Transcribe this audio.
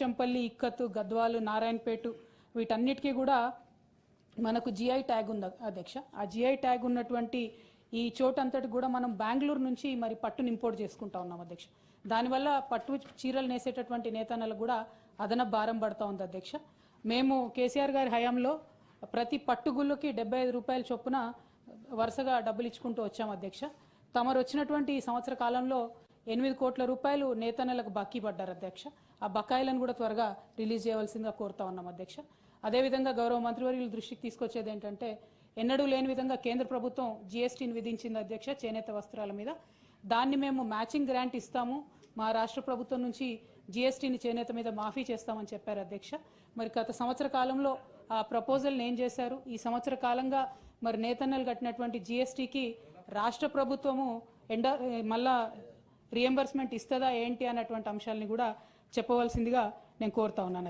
చంపల్లి ఇక్కత్తు గద్వాలు నారాయణపేట వీటన్నిటికీ కూడా మనకు జిఐ ట్యాగ్ ఉంది అధ్యక్ష. ఆ జిఐ ట్యాగ్ ఉన్నటువంటి ఈ చోటంతటి కూడా మనం బెంగళూరు నుంచి మరి పట్టును ఇంపోర్ట్ చేసుకుంటా ఉన్నాం అధ్యక్ష. దానివల్ల పట్టు చీరలు నేసేటటువంటి నేతనలు కూడా అదనపు భారం పడతా ఉంది అధ్యక్ష. మేము కేసీఆర్ గారి హయాంలో ప్రతి పట్టుగుళ్ళకి డెబ్బై ఐదు రూపాయల చొప్పున వరుసగా డబ్బులు ఇచ్చుకుంటూ వచ్చాం అధ్యక్ష. తమరు వచ్చినటువంటి ఈ సంవత్సర కాలంలో ఎనిమిది కోట్ల రూపాయలు నేతన్నలకు బాకీ పడ్డారు అధ్యక్ష. ఆ బకాయిలను కూడా త్వరగా రిలీజ్ చేయవలసిందిగా కోరుతా ఉన్నాం అధ్యక్ష. అదేవిధంగా గౌరవ మంత్రివర్యుల దృష్టికి తీసుకొచ్చేది ఏంటంటే ఎన్నడూ లేని విధంగా కేంద్ర ప్రభుత్వం జీఎస్టీని విధించింది అధ్యక్ష చేనేత వస్త్రాల మీద. దాన్ని మేము మ్యాచింగ్ గ్రాంట్ ఇస్తాము. మా రాష్ట్ర ప్రభుత్వం నుంచి జీఎస్టీని చేనేత మీద మాఫీ చేస్తామని చెప్పారు అధ్యక్ష. మరి గత సంవత్సర కాలంలో ఆ ప్రపోజల్ని ఏం చేశారు? ఈ సంవత్సర కాలంగా మరి నేతన్నలు కట్టినటువంటి జీఎస్టీకి రాష్ట్ర ప్రభుత్వము ఎండ మళ్ళా రియంబర్స్మెంట్ ఇస్తుందా ఏంటి అన్నటువంటి అంశాలని కూడా చెప్పవలసిందిగా నేను కోరుతా ఉన్నాను.